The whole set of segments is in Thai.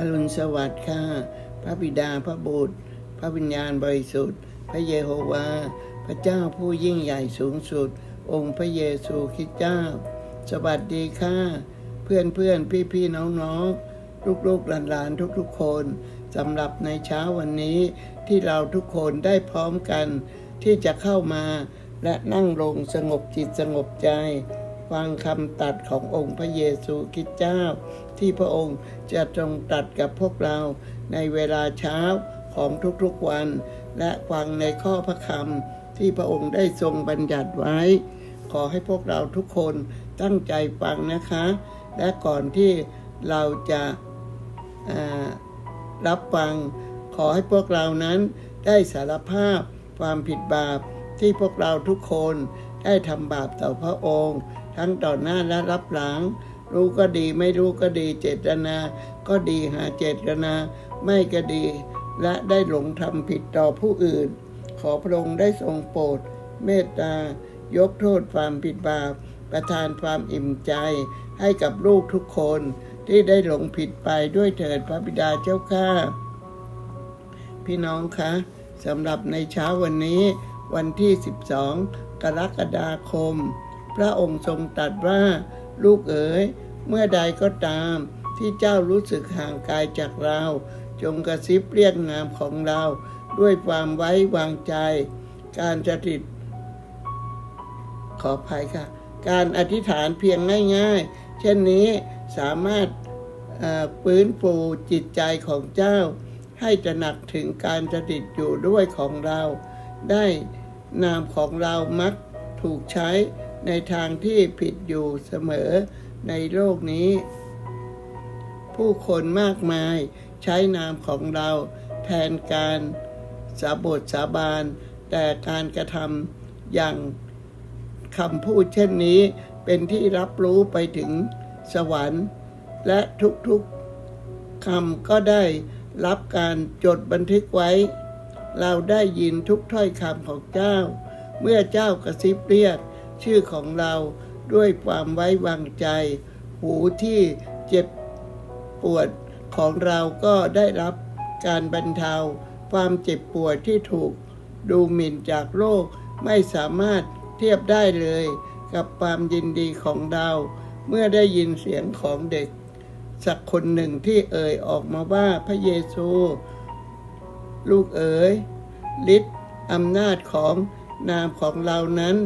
อรุณสวัสดิ์ค่ะ พระบิดาพระบุตร พระวิญญาณบริสุทธิ์ พระเยโฮวา พระเจ้าผู้ยิ่งใหญ่สูงสุด องค์พระเยซูคริสต์เจ้า สวัสดีค่ะ เพื่อนเพื่อนพี่พี่น้องน้องลูกลูกๆหลานๆทุกๆคนสำหรับในเช้าวันนี้ที่เราทุกคนได้พร้อมกัน ที่จะเข้ามาและนั่งลงสงบจิตสงบใจ ฟังคำตัดขององค์พระเยซูคริสต์เจ้า ที่พระองค์จะทรงตัดกับพวกเราในเวลาเช้าของทุกๆวัน และฟังในข้อพระคำที่พระองค์ได้ทรงบัญญัติไว้ ขอให้พวกเราทุกคนตั้งใจฟังนะคะ และก่อนที่เราจะารับฟัง ขอให้พวกเรานั้นได้สารภาพความผิดบาปที่พวกเราทุกคนได้ทำบาปต่อพระองค์ ทั้งต่อหน้าและรับหลัง รู้ก็ดีไม่รู้ก็ดีเจตนา ก็ดีหาเจตนา ไม่ก็ดี และได้หลงทำผิดต่อผู้อื่น ขอพระองค์ได้ทรงโปรดเมตตายกโทษความผิดบาปประทานความอิ่มใจ ให้กับลูกทุกคนที่ได้หลงผิดไปด้วยเถิดพระบิดาเจ้าข้าพี่น้องคะสำหรับในเช้าวันนี้วันที่ 12 กรกฎาคม พระองค์ทรงตรัสว่า ลูกเอ๋ย เมื่อใดก็ตามที่เจ้ารู้สึกห่างไกลจากเรา จงกระซิบเรียกนามของเรา ด้วยความไว้วางใจ การสถิต ขออภัยค่ะ การอธิษฐานเพียงง่ายๆ เช่นนี้สามารถฟื้นฟูจิตใจของเจ้า ให้ตระหนักถึงการสถิตอยู่ด้วยของเรา ได้นามของเรามักถูกใช้ ในทางที่ผิดอยู่เสมอในโลกนี้ ผู้คนมากมายใช้นามของเราแทนการสาบทสาบาน แต่การกระทำอย่างคำพูดเช่นนี้เป็นที่รับรู้ไปถึงสวรรค์ และทุกๆคำก็ได้รับการจดบันทึกไว้ เราได้ยินทุกถ้อยคำของเจ้า เมื่อเจ้ากระซิบเรียก ชื่อของเราด้วยความไว้วางใจ หูที่เจ็บปวดของเราก็ได้รับการบรรเทา ความเจ็บปวดที่ถูกดูหมิ่นจากโลกไม่สามารถเทียบได้เลย กับความยินดีของเรา เมื่อได้ยินเสียงของเด็ก สักคนหนึ่งที่เอ่ยออกมาว่าพระเยซู ลูกเอ๋ยฤทธิ์อำนาจของนามของเรานั้น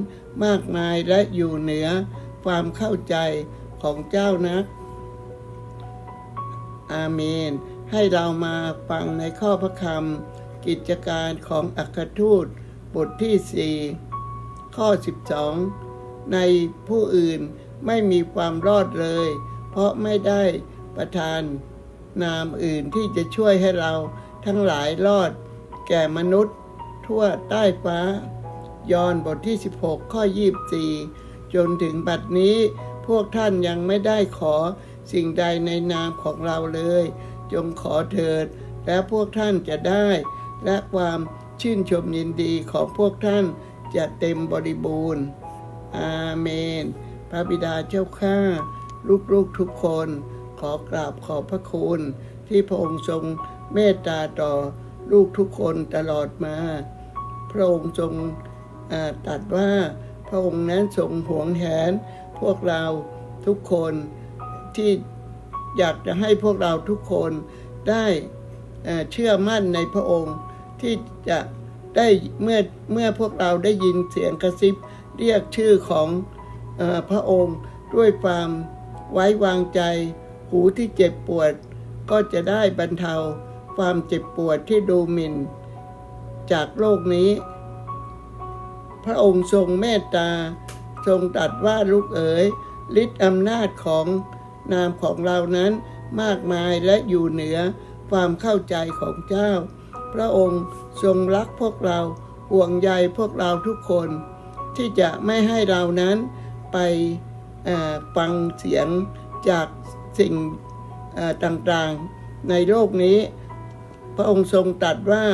มากมายและอยู่เหนือความเข้าใจของเจ้านะอาเมน ให้เรามาฟังในข้อพระคำกิจการของอัครทูต บทที่ 4 ข้อ 12 ในผู้อื่นไม่มีความรอดเลย เพราะไม่ได้ประทานนามอื่นที่จะช่วยให้เราทั้งหลายรอด แก่มนุษย์ทั่วใต้ฟ้า ยอห์นบทที่ 16 ข้อ 24 จนถึงบัดนี้พวกท่านยังไม่ได้ขอสิ่งใดในนามของเราเลย จงขอเถิด และพวกท่านจะได้ และความชื่นชมยินดีของพวกท่านจะเต็มบริบูรณ์ อาเมน พระบิดาเจ้าข้าลูกๆทุกคนขอกราบขอบพระคุณ ที่พระองค์ทรงเมตตาต่อลูกทุกคนตลอดมา พระองค์ทรง อ่าตรัดว่าพระองค์นั้นทรงหวงแหนพวกเราทุกคนที่อยากจะให้พวกเราทุกคนได้เชื่อมั่นในพระองค์ที่จะได้เมื่อเมื่อพวกเราได้ยินเสียงกระซิบเรียกชื่อของอพระองค์ด้วยความไว้วางใจ หูที่เจ็บปวด ก็จะได้บรรเทาความเจ็บปวดที่ดูหมิ่น จากโลกนี้ พระองค์ทรงเมตตา ทรงตรัสว่าลูกเอ๋ยฤทธิ์อำนาจของนามของเรานั้นมากมายและอยู่เหนือความเข้าใจของเจ้า พระองค์ทรงรักพวกเราห่วงใยพวกเราทุกคน ที่จะไม่ให้เรานั้นไปฟังเสียงจากสิ่งต่างๆ ในโลกนี้ พระองค์ทรงตรัสว่า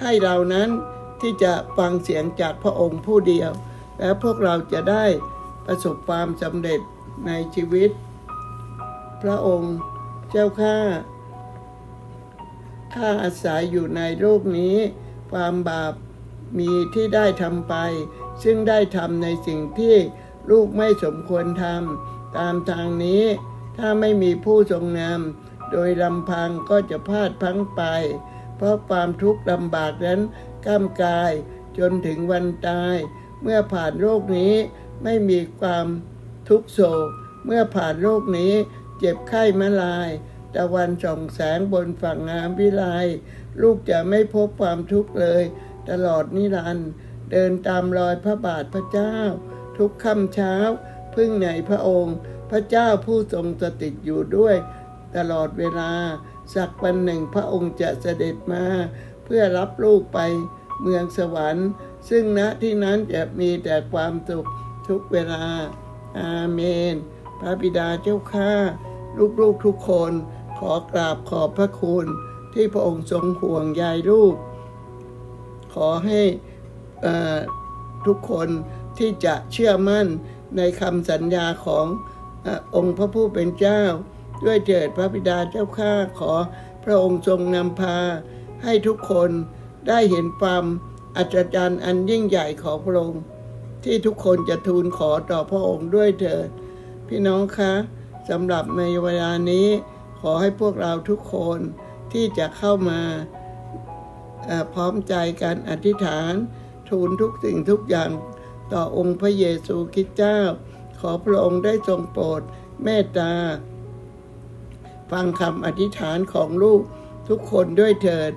ให้เรานั้น ที่จะฟังเสียงจากพระองค์ผู้เดียว และพวกเราจะได้ประสบความสำเร็จในชีวิต พระองค์เจ้าข้าข้าอาศัยอยู่ในโลกนี้ ความบาปมีที่ได้ทำไป ซึ่งได้ทำในสิ่งที่ลูกไม่สมควรทำตามทางนี้ ถ้าไม่มีผู้ทรงนำโดยลำพังก็จะพลาดพังไป เพราะความทุกข์ลำบากนั้น ก้ามกาย จนถึงวันตาย เมื่อผ่านโลกนี้ไม่มีความทุกโศก เมื่อผ่านโลกนี้เจ็บไข้มาลาย ตะวันส่องแสงบนฝั่งงามวิไลลูกจะไม่พบความทุกข์เลย ตลอดนิรันดร์เดินตามรอยพระบาทพระเจ้า ทุกค่ำเช้า พึ่งในพระองค์ พระเจ้าผู้ทรงสถิตอยู่ด้วย ตลอดเวลา สักวันหนึ่งพระองค์จะเสด็จมา เพื่อรับลูกไปเมืองสวรรค์ ซึ่งณที่นั้นจะมีแต่ความสุขทุกเวลา อาเมน พระบิดาเจ้าข้าลูกๆทุกคนขอกราบขอบพระคุณ ที่พระองค์ทรงห่วงใยลูก ขอให้เอ่อทุกคนที่จะเชื่อมั่นในคำสัญญาของออองค์พระผู้เป็นเจ้า ด้วยเถิดพระบิดาเจ้าข้าขอพระองค์ทรงนำพา ให้ทุกคนได้เห็นความอัศจรรย์อันยิ่งใหญ่ของพระองค์ที่ทุกคนจะทูลขอต่อพระองค์ด้วยเถิดพี่น้องคะสำหรับในเวลานี้ขอให้พวกเราทุกคนที่จะเข้ามาพร้อมใจกันอธิษฐาน ทูลทุกสิ่งทุกอย่างต่อองค์พระเยซูคริสต์เจ้า ขอพระองค์ได้ทรงโปรดเมตตา ฟังคำอธิษฐานของลูกทุกคนด้วยเถิด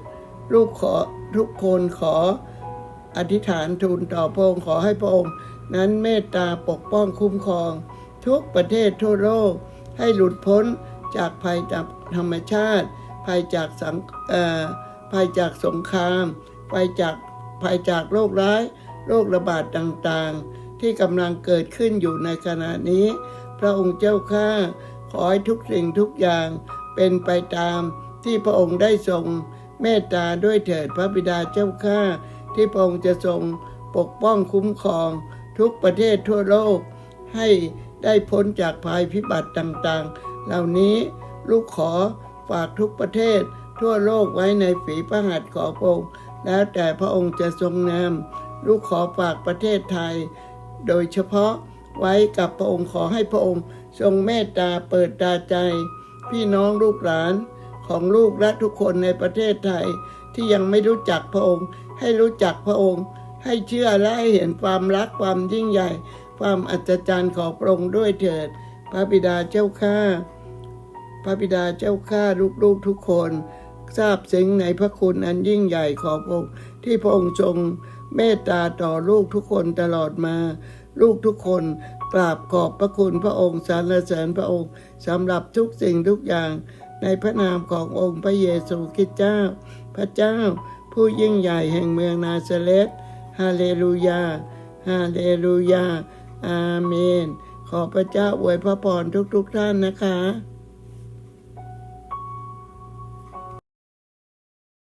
ลูกขอทุกคนขออธิษฐานทูลต่อพระองค์ขอให้พระองค์ นั้นเมตตาปกป้องคุ้มครอง ทุกประเทศทั่วโลกให้หลุดพ้นจากภัยจากธรรมชาติ ภัยจากสังภัยจากสงคราม ภัยจากภัยจากโรคร้ายโรคระบาดต่างๆ ที่กำลังเกิดขึ้นอยู่ในขณะนี้ พระองค์เจ้าข้าขอให้ทุกสิ่งทุกอย่างเป็นไปตามที่พระองค์ได้ทรง เมตตาด้วยเถิดพระบิดาเจ้าข้าที่พระองค์จะทรงปกป้องคุ้มครอง ทุกประเทศทั่วโลก ให้ได้พ้นจากภัยพิบัติต่างๆ เหล่านี้ลูกขอฝากทุกประเทศทั่วโลกไว้ในฝีพระหัตถ์ของพระองค์ แล้วแต่พระองค์จะทรงนำลูกขอฝากประเทศไทย โดยเฉพาะไว้กับพระองค์ขอให้พระองค์ ทรงเมตตาเปิดตาใจ พี่น้องลูกหลาน ของลูกและทุกคนในประเทศไทย ที่ยังไม่รู้จักพระองค์ ให้รู้จักพระองค์ ให้เชื่อและให้เห็นความรักความยิ่งใหญ่ ความอัศจรรย์ของพระองค์ด้วยเถิด พระบิดาเจ้าข้าพระบิดาเจ้าข้าลูกๆทุกคนทราบซึ้งในพระคุณอันยิ่งใหญ่ของพระองค์ที่พระองค์ทรงเมตตาต่อลูกทุกคนตลอดมา ลูกทุกคนกราบขอบพระคุณพระองค์สรรเสริญพระองค์สำหรับทุกสิ่งทุกอย่าง ในพระนามขององค์พระเยซูคริสต์เจ้า พระเจ้า ผู้ยิ่งใหญ่แห่งเมืองนาซาเรตฮาเลลูยา ฮาเลลูยา อาเมน ขอพระเจ้าอวยพระพรทุกๆท่านนะคะ